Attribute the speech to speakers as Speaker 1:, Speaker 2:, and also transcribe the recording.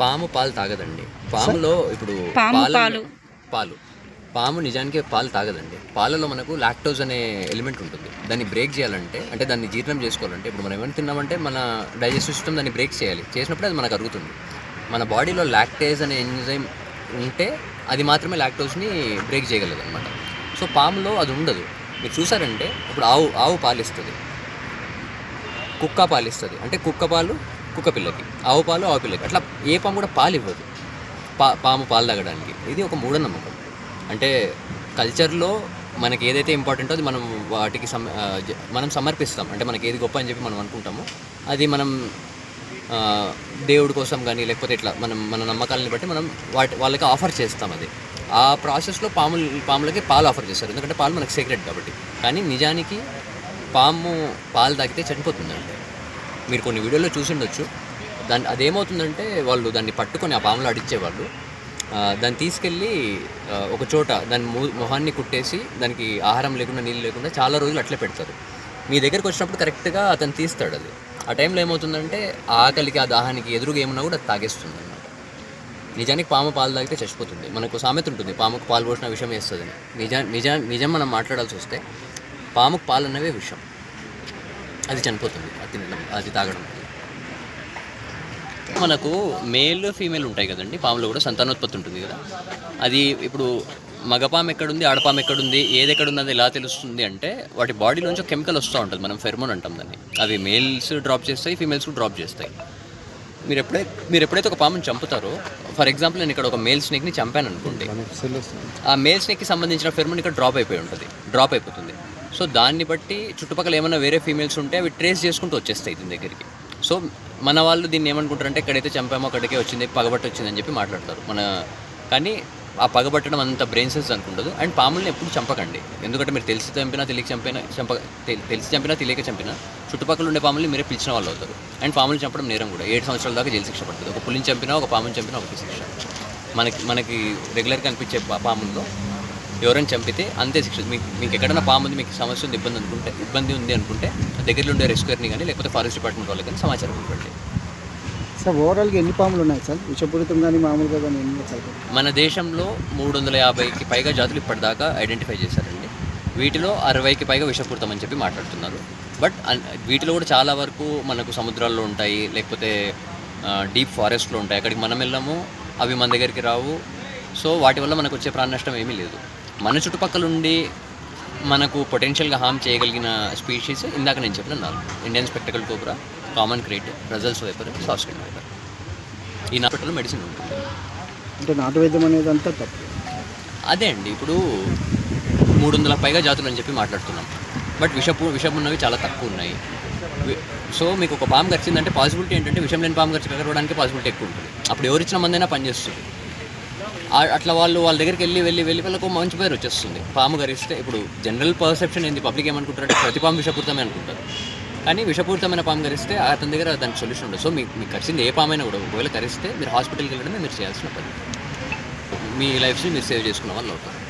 Speaker 1: పాము పాలు తాగదండి. పాములో ఇప్పుడు
Speaker 2: పాలు.
Speaker 1: పాలు. పాము నిజానికి పాలు తాగదండి. పాలలో మనకు లాక్టోజ్ అనే ఎలిమెంట్ ఉంటుంది. దాన్ని బ్రేక్ చేయాలంటే అంటే దాన్ని జీర్ణం చేసుకోవాలంటే ఇప్పుడు మనం ఏమైనా తిన్నామంటే మన డైజెస్టివ్ సిస్టమ్ దాన్ని బ్రేక్ చేయాలి. చేసినప్పుడు అది మనకు అరుగుతుంది. మన బాడీలో లాక్టేజ్ అనే ఎంజైమ్ ఉంటే అది మాత్రమే లాక్టోజ్ని బ్రేక్ చేయగలదు అనమాట సో పాములో అది ఉండదు. మీరు చూసారంటే ఇప్పుడు ఆవు ఆవు పాలిస్తుంది. కుక్క పాలిస్తుంది. అంటే కుక్క పాలు కుక్క పిల్లకి ఆవు పాలు ఆవు పిల్లకి. అట్లా ఏ పాము కూడా పాలు ఇవ్వదు. పా పాము పాలు తాగడానికి. ఇది ఒక మూఢనమ్మకం. అంటే కల్చర్లో మనకి ఏదైతే ఇంపార్టెంటో అది మనం వాటికి సమ మనం సమర్పిస్తాం. అంటే మనకి ఏది గొప్ప అని చెప్పి మనం అనుకుంటామో. అది మనం దేవుడి కోసం కానీ లేకపోతే ఇట్లా మనం మన నమ్మకాలని బట్టి మనం వాటి వాళ్ళకి ఆఫర్ చేస్తాం అది. ఆ ప్రాసెస్లో పాములు పాములకి పాలు ఆఫర్ చేస్తారు. ఎందుకంటే పాలు మనకు సీక్రెట్ కాబట్టి. కానీ నిజానికి పాము పాలు తాగితే చనిపోతుందండి మీరు కొన్ని వీడియోలో చూసిండొచ్చు. దాన్ని అదేమవుతుందంటే వాళ్ళు దాన్ని పట్టుకొని ఆ పాములు అడిచేవాళ్ళు దాన్ని తీసుకెళ్ళి ఒక చోట దాని మొహాన్ని కుట్టేసి దానికి ఆహారం లేకుండా నీళ్ళు లేకుండా చాలా రోజులు అట్లే పెడతారు. మీ దగ్గరకు వచ్చినప్పుడు కరెక్ట్గా అతను తీస్తాడు అది. ఆ టైంలో ఏమవుతుందంటే ఆ ఆకలికి ఆ దాహానికి ఎదురుగా ఏమన్నా కూడా అది తాగేస్తుంది అనమాట నిజానికి పాము పాలు తాగితే చచ్చిపోతుంది. మనకు సామెత ఉంటుంది పాముకు పాలు పోసిన విషయం వేస్తుంది నిజా నిజా నిజం మనం మాట్లాడాల్సి వస్తే పాముకు పాలు అన్నవే విషయం అది చనిపోతుంది. అది తినడం అది తాగడం. మనకు మేల్ ఫీమేల్ ఉంటాయి కదండి పాములో కూడా సంతానోత్పత్తి ఉంటుంది కదా. అది ఇప్పుడు మగపాము ఎక్కడుంది ఆడపాము ఎక్కడుంది ఏది ఎక్కడుంది అది ఎలా తెలుస్తుంది అంటే వాటి బాడీలోంచి కెమికల్ వస్తూ ఉంటుంది మనం ఫెర్మోన్ అంటాం దాన్ని. అవి మేల్స్ డ్రాప్ చేస్తాయి ఫీమేల్స్ డ్రాప్ చేస్తాయి. మీరు ఎప్పుడైతే మీరు ఎప్పుడైతే ఒక పాముని చంపుతారో ఫర్ ఎగ్జాంపుల్ నేను ఇక్కడ ఒక మేల్ స్నేక్ని చంపాను అనుకోండి. ఆ మేల్ స్నేక్కి సంబంధించిన ఫెర్మోన్ ఇక్కడ డ్రాప్ అయిపోయి ఉంటుంది డ్రాప్ అయిపోతుంది. సో దాన్ని బట్టి చుట్టుపక్కల ఏమైనా వేరే ఫీమేల్స్ ఉంటే అవి ట్రేస్ చేసుకుంటూ వచ్చేస్తాయి దీని దగ్గరికి. సో మన వాళ్ళు దీన్ని ఏమనుకుంటారంటే ఎక్కడైతే చంపామో అక్కడికే వచ్చింది పగబట్టి వచ్చిందని చెప్పి మాట్లాడతారు. మన కానీ ఆ పగబట్టడం అంత బ్రెయిన్ సెన్స్ అండ్ పాముల్ని ఎప్పుడు చంపకండి. ఎందుకంటే మీరు తెలిసి చంపినా తెలియక చంపినా చంప తెలిసి చంపినా తెలియక చంపినా చుట్టుపక్కల ఉండే పాముల్ని మీరే పిలిచిన వాళ్ళు అవుతారు. అండ్ పాములు చంపడం నేరం కూడా. ఏడు సంవత్సరాల దాకా జైలు శిక్ష పడుతుంది. ఒక పులిని చంపినా ఒక పాముని చంపినా ఒకటి శిక్ష మనకి మనకి రెగ్యులర్గా కనిపించే పాముల్లో ఎవరైనా చంపితే అంతే శిక్ష. మీకు మీకు ఎక్కడైనా పాము ఉంది మీకు సమస్య ఉంది ఇబ్బంది అనుకుంటే ఇబ్బంది ఉంది అనుకుంటే దగ్గరలో ఉండే రెస్క్యూర్ని కానీ లేకపోతే ఫారెస్ట్ డిపార్ట్మెంట్ వాళ్ళకి కానీ సమాచారం ఇవ్వండి.
Speaker 3: సార్ ఓవరాల్గా ఎన్ని పాములు ఉన్నాయి సార్? విషపూరితం కానీ మామూలుగా కానీ ఎన్ని సార్?
Speaker 1: మన దేశంలో మూడు వందల యాభైకి పైగా జాతులు ఇప్పటిదాకా ఐడెంటిఫై చేశారండి. వీటిలో అరవైకి పైగా విషపూరితం అని చెప్పి మాట్లాడుతున్నారు. బట్ వీటిలో కూడా చాలా వరకు మనకు సముద్రాల్లో ఉంటాయి లేకపోతే డీప్ ఫారెస్ట్లో ఉంటాయి. అక్కడికి మనం వెళ్ళాము అవి మన దగ్గరికి రావు. సో వాటి వల్ల మనకు వచ్చే ప్రాణ నష్టం ఏమీ లేదు. మన చుట్టుపక్కల ఉండి మనకు పొటెన్షియల్గా హామ్ చేయగలిగిన స్పీషీస్ ఇందాక నేను చెప్పిన నాలుగు. Indian spectacle cobra common krait Russell's viper saw scaled viper ఈ నాలుగు మెడిసిన్ ఉంటుంది.
Speaker 3: అంటే నాటు వైద్యం అనేది అంతా తప్పు.
Speaker 1: అదే అండి ఇప్పుడు మూడు వందల పైగా జాతులు అని చెప్పి మాట్లాడుతున్నాం. బట్ విషపు విషం ఉన్నవి చాలా తక్కువ ఉన్నాయి. సో మీకు ఒక పాము గరిచిందంటే పాసిబిలిటీ ఏంటంటే విషం లేని పాము గరిచి కలవడానికి పాసిబిలిటీ ఎక్కువ ఉంటుంది. అప్పుడు ఎవరు ఇచ్చిన మందైనా పనిచేస్తుంది. అట్లా వాళ్ళు వాళ్ళ దగ్గరికి వెళ్ళి వెళ్ళి వెళ్ళి వాళ్ళకు మంచి పేరు వచ్చేస్తుంది. పాము గరిస్తే ఇప్పుడు జనరల్ పర్సెప్షన్ ఏంది? పబ్లిక్ ఏమనుకుంటారంటే ప్రతి పాము విషపూరితమే అనుకుంటారు. కానీ విషపూరితమైన పాము కరిస్తే అతని దగ్గర దానికి సొల్యూషన్ ఉండదు. సో మీకు మీకు కరిచింది ఏ పామైనా కూడా ఒకవేళ కరిస్తే మీరు హాస్పిటల్కి వెళ్ళడమే మీరు చేయాల్సిన పని. మీ లైఫ్ని మీరు సేవ్ చేసుకున్న వాళ్ళు అవుతారు.